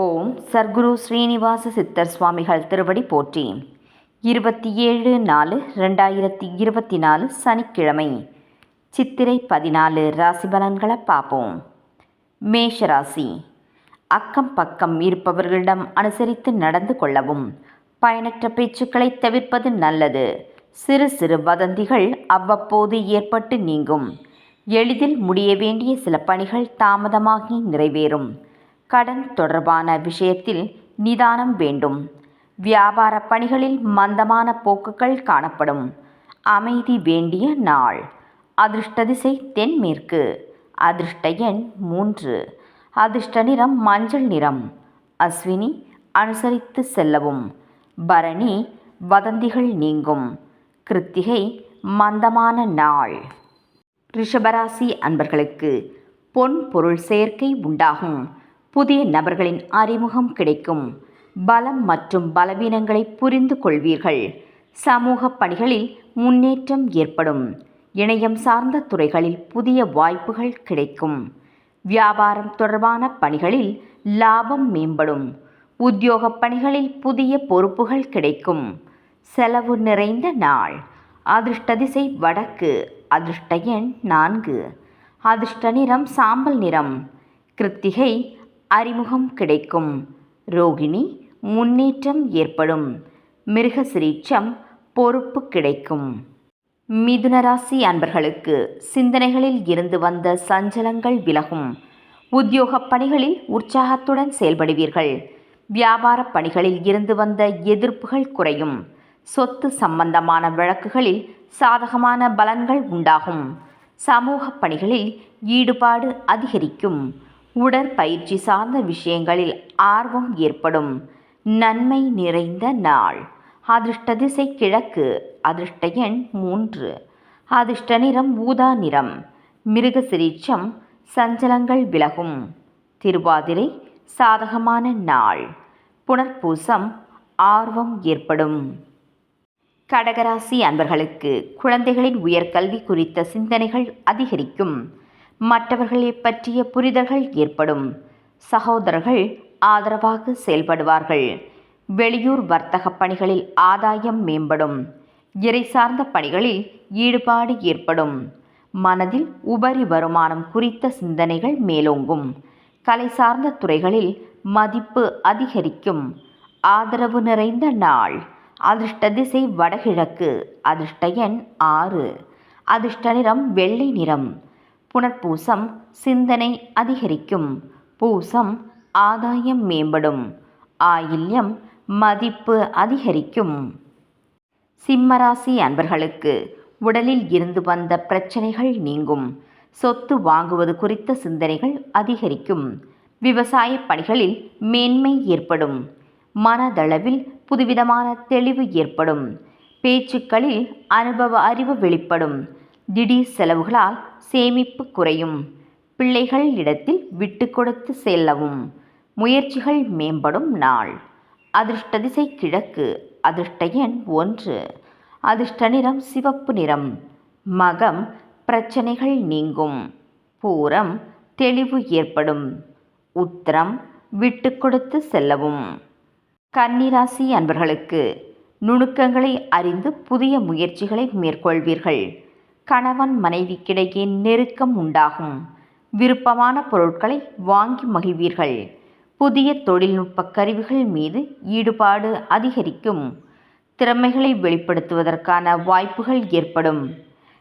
ஓம் சர்க்குரு ஸ்ரீனிவாச சித்தர் சுவாமிகள் திருவடி போற்றி. இருபத்தி ஏழு நாலு ரெண்டாயிரத்தி இருபத்தி நாலு சனிக்கிழமை. சித்திரை பதினாலு ராசி பலன்களை பார்ப்போம். மேஷராசி. அக்கம் பக்கம் இருப்பவர்களிடம் அனுசரித்து நடந்து கொள்ளவும் பயனற்ற பேச்சுக்களை தவிர்ப்பது நல்லது. சிறு சிறு வதந்திகள் அவ்வப்போது ஏற்பட்டு நீங்கும். எளிதில் முடிய வேண்டிய சில பணிகள் தாமதமாகி நிறைவேறும். கடன் தொடர்பான விஷயத்தில் நிதானம் வேண்டும். வியாபார பணிகளில் மந்தமான போக்குகள் காணப்படும். அமைதி வேண்டிய நாள். அதிர்ஷ்ட திசை தென்மேற்கு. அதிர்ஷ்ட எண் மூன்று. அதிர்ஷ்ட நிறம் மஞ்சள் நிறம். அஸ்வினி அனுசரித்து செல்லவும். பரணி வதந்திகள் நீங்கும். கிருத்திகை மந்தமான நாள். ரிஷபராசி அன்பர்களுக்கு பொன் பொருள் சேர்க்கை உண்டாகும். புதிய நபர்களின் அறிமுகம் கிடைக்கும். பலம் மற்றும் பலவீனங்களை புரிந்து கொள்வீர்கள். சமூக பணிகளில் முன்னேற்றம் ஏற்படும். இணையம் சார்ந்த துறைகளில் புதிய வாய்ப்புகள் கிடைக்கும். வியாபாரம் தொடர்பான பணிகளில் லாபம் மேம்படும். உத்தியோக பணிகளில் புதிய பொறுப்புகள் கிடைக்கும். செலவு நிறைந்த நாள். அதிர்ஷ்ட திசை வடக்கு. அதிர்ஷ்ட எண் நான்கு. அதிர்ஷ்ட நிறம் சாம்பல் நிறம். கிருத்திகை அறிமுகம் கிடைக்கும். ரோகிணி முன்னேற்றம் ஏற்படும். மிருகசிரீச்சம் பொறுப்பு கிடைக்கும். மிதுனராசி அன்பர்களுக்கு சிந்தனைகளில் இருந்து வந்த சஞ்சலங்கள் விலகும். உத்தியோக பணிகளில் உற்சாகத்துடன் செயல்படுவீர்கள். வியாபார பணிகளில் இருந்து வந்த எதிர்ப்புகள் குறையும். சொத்து சம்பந்தமான வழக்குகளில் சாதகமான பலன்கள் உண்டாகும். சமூக பணிகளில் ஈடுபாடு அதிகரிக்கும். உடற்பயிற்சி சார்ந்த விஷயங்களில் ஆர்வம் ஏற்படும். நன்மை நிறைந்த நாள். அதிர்ஷ்ட திசை கிழக்கு அதிர்ஷ்ட எண் மூன்று. அதிர்ஷ்ட நிறம் ஊதா நிறம். மிருகசிரீச்சம் சஞ்சலங்கள் விலகும். திருவாதிரை சாதகமான நாள். புனர்பூசம் ஆர்வம் ஏற்படும். கடகராசி அன்பர்களுக்கு குழந்தைகளின் உயர்கல்வி குறித்த சிந்தனைகள் அதிகரிக்கும். மற்றவர்களை பற்றிய புரிதல்கள் ஏற்படும். சகோதரர்கள் ஆதரவாக செயல்படுவார்கள். வெளியூர் வர்த்தக பணிகளில் ஆதாயம் மேம்படும். இறை சார்ந்த பணிகளில் ஈடுபாடு ஏற்படும். மனதில் உபரி வருமானம் குறித்த சிந்தனைகள் மேலோங்கும். கலை சார்ந்த துறைகளில் மதிப்பு அதிகரிக்கும். ஆதரவு நிறைந்த நாள். அதிர்ஷ்ட திசை வடகிழக்கு. அதிர்ஷ்ட எண் ஆறு. அதிர்ஷ்ட நிறம் வெள்ளை நிறம். புனர்பூசம் சிந்தனை அதிகரிக்கும். பூசம் ஆதாயம் மேம்படும். ஆயில்யம் மதிப்பு அதிகரிக்கும். சிம்மராசி அன்பர்களுக்கு உடலில் இருந்து வந்த பிரச்சனைகள் நீங்கும். சொத்து வாங்குவது குறித்த சிந்தனைகள் அதிகரிக்கும். விவசாய பணிகளில் மேன்மை ஏற்படும். மனதளவில் புதுவிதமான தெளிவு ஏற்படும். பேச்சுக்களில் அனுபவ அறிவு வெளிப்படும். திடீர் செலவுகளால் சேமிப்பு குறையும். பிள்ளைகள் இடத்தில் விட்டு கொடுத்து செல்லவும். முயற்சிகள் மேம்படும் நாள். அதிர்ஷ்ட திசை கிழக்கு அதிர்ஷ்ட எண் ஒன்று. அதிர்ஷ்ட நிறம் சிவப்பு நிறம். மகம் பிரச்சனைகள் நீங்கும். பூரம் தெளிவு ஏற்படும். உத்திரம் விட்டு கொடுத்து செல்லவும். கன்னிராசி அன்பர்களுக்கு நுணுக்கங்களை அறிந்து புதிய முயற்சிகளை மேற்கொள்வீர்கள். கணவன் மனைவிக்கிடையே நெருக்கம் உண்டாகும். விருப்பமான பொருட்களை வாங்கி மகிழ்வீர்கள். புதிய தொழில்நுட்ப கருவிகள் மீது ஈடுபாடு அதிகரிக்கும். திறமைகளை வெளிப்படுத்துவதற்கான வாய்ப்புகள் ஏற்படும்.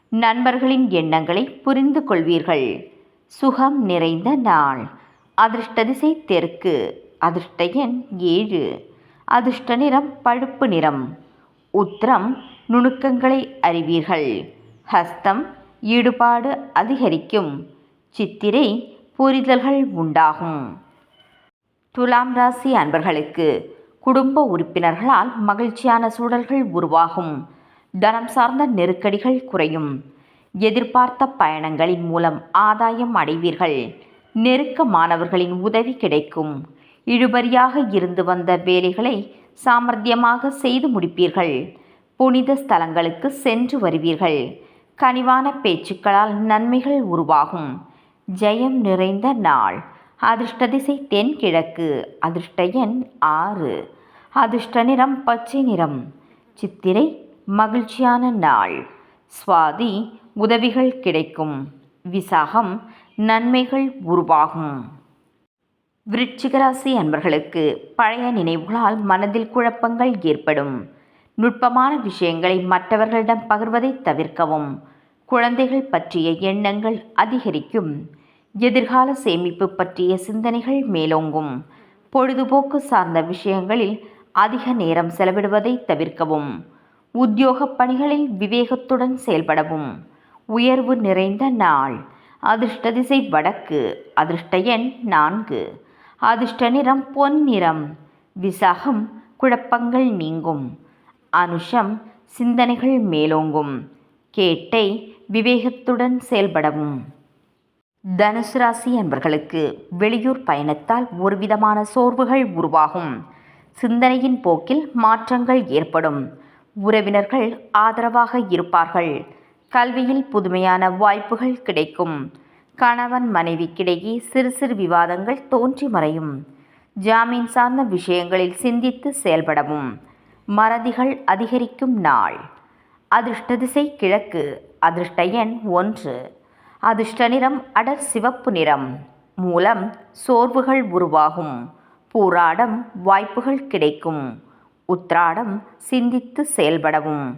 நண்பர்களின் எண்ணங்களை புரிந்து கொள்வீர்கள். சுகம் நிறைந்த நாள். அதிர்ஷ்ட திசை தெற்கு. அதிர்ஷ்ட எண் ஏழு. அதிர்ஷ்ட நிறம் பழுப்பு நிறம். உத்திரம் நுணுக்கங்களை அறிவீர்கள். ஹஸ்தம் ஈடுபாடு அதிகரிக்கும். சித்திரை புரிதல்கள் உண்டாகும். துலாம் ராசி அன்பர்களுக்கு குடும்ப உறுப்பினர்களால் மகிழ்ச்சியான சூழல்கள் உருவாகும். தனம் சார்ந்த நெருக்கடிகள் குறையும். எதிர்பார்த்த பயணங்களின் மூலம் ஆதாயம் அடைவீர்கள். நெருக்கமானவர்களின் உதவி கிடைக்கும். இழுபறியாக இருந்து வந்த வேலைகளை சாமர்த்தியமாக செய்து முடிப்பீர்கள். புனித ஸ்தலங்களுக்கு சென்று வருவீர்கள். கனிவான பேச்சுக்களால் நன்மைகள் உருவாகும். ஜெயம் நிறைந்த நாள். அதிர்ஷ்ட திசை தென்கிழக்கு. அதிர்ஷ்ட எண் ஆறு. அதிர்ஷ்ட நிறம் பச்சை நிறம். சித்திரை மகிழ்ச்சியான நாள். சுவாதி உதவிகள் கிடைக்கும். விசாகம் நன்மைகள் உருவாகும். விருச்சிகராசி அன்பர்களுக்கு பழைய நினைவுகளால் மனதில் குழப்பங்கள் ஏற்படும். நுட்பமான விஷயங்களை மற்றவர்களிடம் பகிர்வதை தவிர்க்கவும். குழந்தைகள் பற்றிய எண்ணங்கள் அதிகரிக்கும். எதிர்கால சேமிப்பு பற்றிய சிந்தனைகள் மேலோங்கும். பொழுதுபோக்கு சார்ந்த விஷயங்களில் அதிக நேரம் செலவிடுவதை தவிர்க்கவும். உத்தியோக பணிகளில் விவேகத்துடன் செயல்படவும். உயர்வு நிறைந்த நாள். அதிர்ஷ்ட திசை வடக்கு அதிர்ஷ்ட எண் நான்கு. அதிர்ஷ்ட நிறம் பொன் நிறம் விசாகம் குழப்பங்கள் நீங்கும். அனுஷம் சிந்தனைகள் மேலோங்கும். கேட்டை விவேகத்துடன் செயல்படவும். தனுசு ராசி அன்பர்களுக்கு வெளியூர் பயணத்தால் ஒருவிதமான சோர்வுகள் உருவாகும். சிந்தனையின் போக்கில் மாற்றங்கள் ஏற்படும். உறவினர்கள் ஆதரவாக இருப்பார்கள். கல்வியில் புதுமையான வாய்ப்புகள் கிடைக்கும். கணவன் மனைவிக்கிடையே சிறு சிறு விவாதங்கள் தோன்றி மறையும். ஜாமீன் சார்ந்த விஷயங்களில் சிந்தித்து செயல்படவும். மறதிகள் அதிகரிக்கும் நாள். அதிர்ஷ்ட திசை கிழக்கு அதிர்ஷ்ட எண் ஒன்று. அதிர்ஷ்ட நிறம் அடர் சிவப்பு நிறம். மூலம் சோர்வுகள் உருவாகும். பூராடம் வாய்ப்புகள் கிடைக்கும். உத்ராடம் சிந்தித்து செயல்படவும்.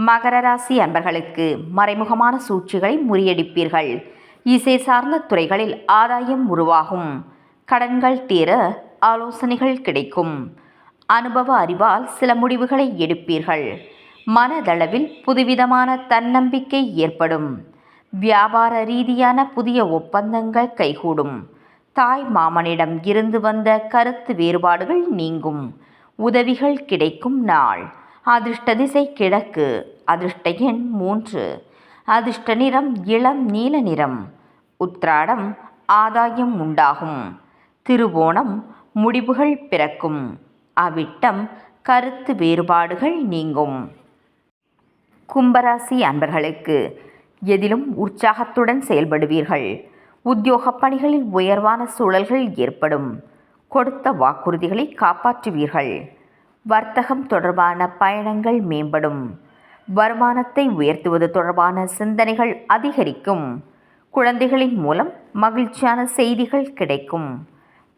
மகர ராசி அன்பர்களுக்கு மறைமுகமான சூழ்ச்சிகளை முறியடிப்பீர்கள். இசை சார்ந்த துறைகளில் ஆதாயம் உருவாகும். கடன்கள் தீர ஆலோசனைகள் கிடைக்கும். அனுபவ அறிவால் சில முடிவுகளை எடுப்பீர்கள். மனதளவில் புதுவிதமான தன்னம்பிக்கை ஏற்படும். வியாபார ரீதியான புதிய ஒப்பந்தங்கள் கைகூடும். தாய் மாமனிடம் இருந்து வந்த கருத்து வேறுபாடுகள் நீங்கும். உதவிகள் கிடைக்கும் நாள். அதிர்ஷ்ட திசை கிழக்கு. அதிர்ஷ்ட எண் மூன்று. அதிர்ஷ்ட நிறம் இளம் நீல நிறம். உத்ராடம் ஆதாயம் உண்டாகும். திருவோணம் முடிவுகள் பிறக்கும். அவிட்டம் கருத்து வேறுபாடுகள் நீங்கும். கும்பராசி அன்பர்களுக்கு எதிலும் உற்சாகத்துடன் செயல்படுவீர்கள். உத்தியோக பணிகளில் உயர்வான சூழல்கள் ஏற்படும். கொடுத்த வாக்குறுதிகளை காப்பாற்றுவீர்கள். வர்த்தகம் தொடர்பான பயணங்கள் மேம்படும். வருமானத்தை உயர்த்துவது தொடர்பான சிந்தனைகள் அதிகரிக்கும். குழந்தைகளின் மூலம் மகிழ்ச்சியான செய்திகள் கிடைக்கும்.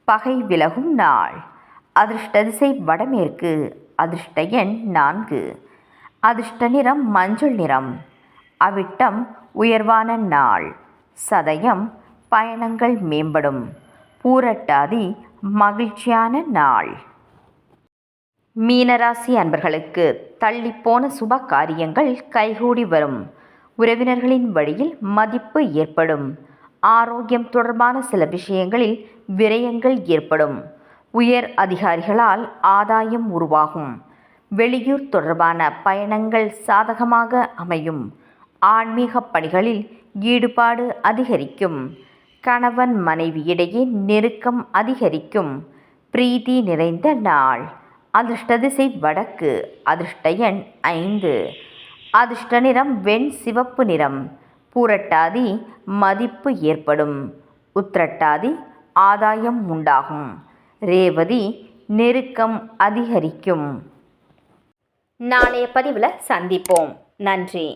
பகை விலகும் நாள். அதிர்ஷ்ட திசை வடமேற்கு அதிர்ஷ்ட எண் நான்கு. அதிர்ஷ்ட நிறம் மஞ்சள் நிறம். அவிட்டம் உயர்வான நாள். சதயம் பயணங்கள் மேம்படும். பூரட்டாதி மகிழ்ச்சியான நாள். மீனராசி அன்பர்களுக்கு தள்ளிப்போன சுப காரியங்கள் கைகூடி வரும். உறவினர்களின் வழியில் மதிப்பு ஏற்படும். ஆரோக்கியம் தொடர்பான சில விஷயங்களில் விரயங்கள் ஏற்படும். உயர் அதிகாரிகளால் ஆதாயம் உருவாகும். வெளியூர் தொடர்பான பயணங்கள் சாதகமாக அமையும். ஆன்மீக பணிகளில் ஈடுபாடு அதிகரிக்கும். கணவன் மனைவி இடையே நெருக்கம் அதிகரிக்கும். பிரீதி நிறைந்த நாள். அதிர்ஷ்ட திசை வடக்கு. அதிர்ஷ்ட எண் ஐந்து. அதிர்ஷ்ட நிறம் வெண் சிவப்பு நிறம். பூரட்டாதி மதிப்பு ஏற்படும். உத்திரட்டாதி ஆதாயம் உண்டாகும். ரேவதி நெருக்கம் அதிகரிக்கும். நாளைய பதிவில் சந்திப்போம். நன்றி.